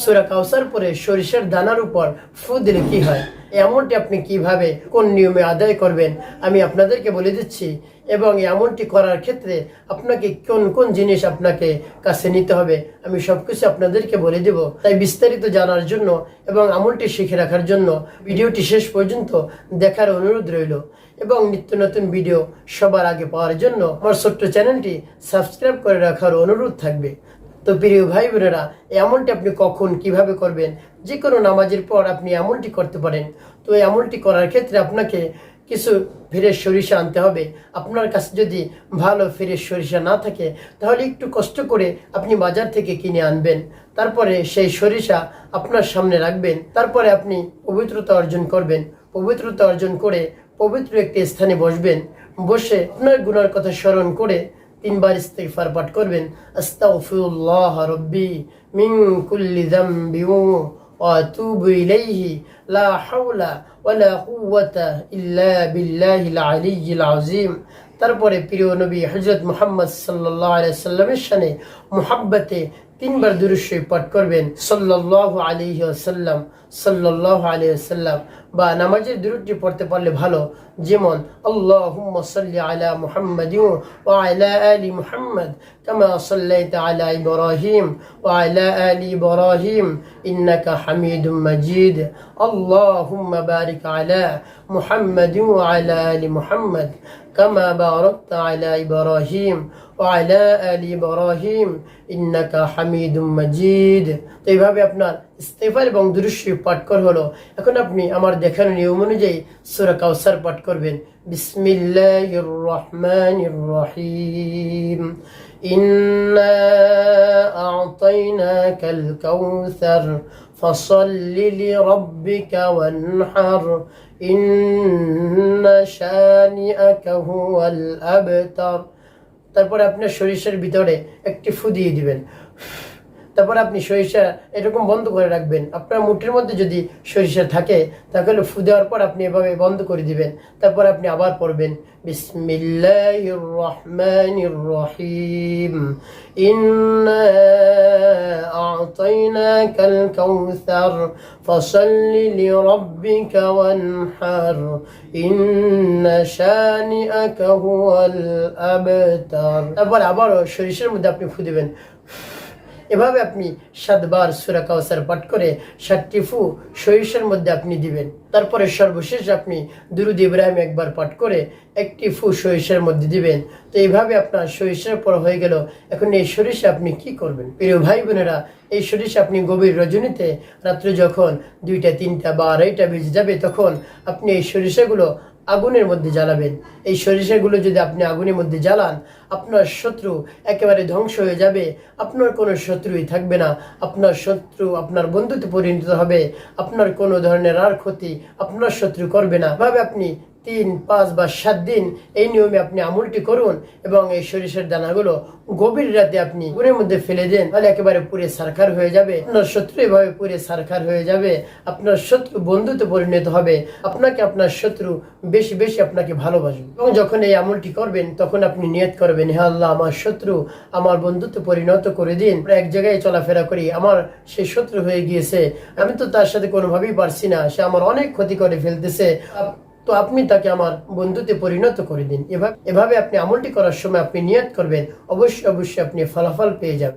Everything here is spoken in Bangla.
সুরা কাউসার পরে সরিষার দানার উপর ফু দিলে কি হয়? এমনটি আপনি কীভাবে, কোন নিয়মে আদায় করবেন? আমি আপনাদেরকে বলে দিচ্ছি, এবং এমনটি করার ক্ষেত্রে আপনাকে কোন কোন জিনিস আপনাকে কাছে নিতে হবে, আমি সবকিছু আপনাদেরকে বলে দেব। তাই বিস্তারিত জানার জন্য এবং আমলটি শিখে রাখার জন্য ভিডিওটি শেষ পর্যন্ত দেখার অনুরোধ রইল। এবং নিত্য নতুন ভিডিও সবার আগে পাওয়ার জন্য আমার ছোট্ট চ্যানেলটি সাবস্ক্রাইব করে রাখার অনুরোধ থাকবে। তো প্রিয় ভাই বোনেরা, এমনটি আপনি কখন, কীভাবে করবেন? যে কোনো নামাজের পর আপনি এমনটি করতে পারেন। তো এই এমনটি করার ক্ষেত্রে আপনাকে কিছু ফ্রেশ সরিষা আনতে হবে। আপনার কাছে যদি ভালো ফ্রেশ সরিষা না থাকে, তাহলে একটু কষ্ট করে আপনি বাজার থেকে কিনে আনবেন। তারপরে সেই সরিষা আপনার সামনে রাখবেন। তারপরে আপনি পবিত্রতা অর্জন করবেন। পবিত্রতা অর্জন করে পবিত্র একটি স্থানে বসবেন। বসে আপনার গুণার কথা স্মরণ করে তিনবার ইস্তেগফার পাঠ করবেন আস্তাগফিরুল্লাহ রব্বি মিন কুল্লি যামবি ওয়া আতুবু ইলাইহি লা হাওলা ওয়ালা কুওয়াতা ইল্লা বিল্লাহিল আলিয়্যিল আযীম তারপরে প্রিয় নবী হযরত মুহাম্মদ সাল্লাল্লাহু আলাইহি সাল্লামের শানে মুহাব্বতে তিনবার দুরুশ্বই পাঠ করবেন সাল্লাল্লাহু আলাইহি ওয়াসাল্লাম সাল্লাল্লাহু আলাইহি ওয়াসাল্লাম বা নামাজের দুরুদটি পড়তে পারলে ভালো যেমন আল্লাহুম্মা সাল্লি আলা মুহাম্মাদিন ওয়া আলা আলি মুহাম্মাদ কামা সাল্লাইতা আলা ইব্রাহিম ওয়া আলা আলি ইব্রাহিম ইন্নাকা হামিদুম মাজিদ আল্লাহুম্মা বারিক আলা মুহাম্মাদিন ওয়া আলা আলি মুহাম্মাদ كما باركت على إبراهيم وعلى آل إبراهيم إنك حميد مجيد তো এইভাবে আপনার ইস্তেফার এবং দুরুশ্বই পাঠ কর হলো এখন আপনি আমার দেখানো নিয়ম অনুযায়ী সুরা কাউসার পাঠ করবেন বিসমিল্লাহির রহমানির রহিম إنا أعطيناك الكوثر فصل لربك وانحر إن شانئك هو الأبتر তারপরে আপনার সরিষার ভিতরে একটি ফু দিয়ে দিবেন তারপর আপনি সরিষা এরকম বন্ধ করে রাখবেন। আপনার মুঠের মধ্যে যদি সরিষা থাকে তাহলে ফু দেওয়ার পর আপনি এভাবে বন্ধ করে দিবেন। তারপর আপনি আবার পড়বেন, বিসমিল্লাহির রহমানির রহিম। ইন্না সরিষার মধ্যে আপনি ফু দিবেন। এভাবে আপনি সাতবার সুরা কাউসার পাঠ করে ষাটটি ফু সরিষার মধ্যে আপনি দিবেন। তারপরে সর্বশেষ আপনি দুরুদ ইব্রাহিম একবার পাঠ করে একটি ফু সরিষার মধ্যে দিবেন। তো এইভাবে আপনার সরিষার পর হয়ে গেল। এখন এই সরিষা আপনি কি করবেন? প্রিয় ভাই বোনেরা, এই সরিষা আপনি গভীর রজনীতে রাত্রে যখন দুইটা, তিনটা বা আড়াইটা বেজে যাবে, তখন আপনি এই সরিষাগুলো আগুনের মধ্যে জ্বালাবেন। এই সরিষাগুলো যদি আপনি আগুনের মধ্যে জ্বালান, আপনার শত্রু একেবারে ধ্বংস হয়ে যাবে। আপনার কোনো শত্রুই থাকবে না। আপনার শত্রু আপনার বন্ধুতে পরিণত হবে। আপনার কোনো ধরনের আর ক্ষতি আপনার শত্রু করবে না। ভাবে আপনি তিন, পাঁচ বা সাত দিন এই নিয়মে আপনি আমলটি করুন এবং এই সরিষার দানাগুলো গভীর রাতে আপনি গুণের মধ্যে ফেলে দেন। তাহলে একেবারে পুরে সারখার হয়ে যাবে। আপনার শত্রু এভাবে পুরে সারখার হয়ে যাবে। আপনার শত্রু বন্ধুতে পরিণত হবে। আপনাকে আপনার শত্রু বেশি বেশি আপনাকে ভালোবাসবে। এবং যখন এই আমলটি করবেন, তখন আপনি নিয়ত করবেন, হে আল্লাহ, আমার শত্রু আমার বন্ধুত্বে পরিণত করে দিন। এক জায়গায় চলাফেরা করি। আমার সে শত্রু হয়ে গিয়েছে। আমি তো তার সাথে কোনোভাবেই পারছি না। সে আমার অনেক ক্ষতি করে ফেলতেছে। তো আপনি তাকে আমার বন্ধুতে পরিণত করে দিন। এভাবে আপনি আমলটি করার সময় আপনি নিয়াত করবেন। অবশ্যই অবশ্যই আপনি ফলাফল পেয়ে যাবেন।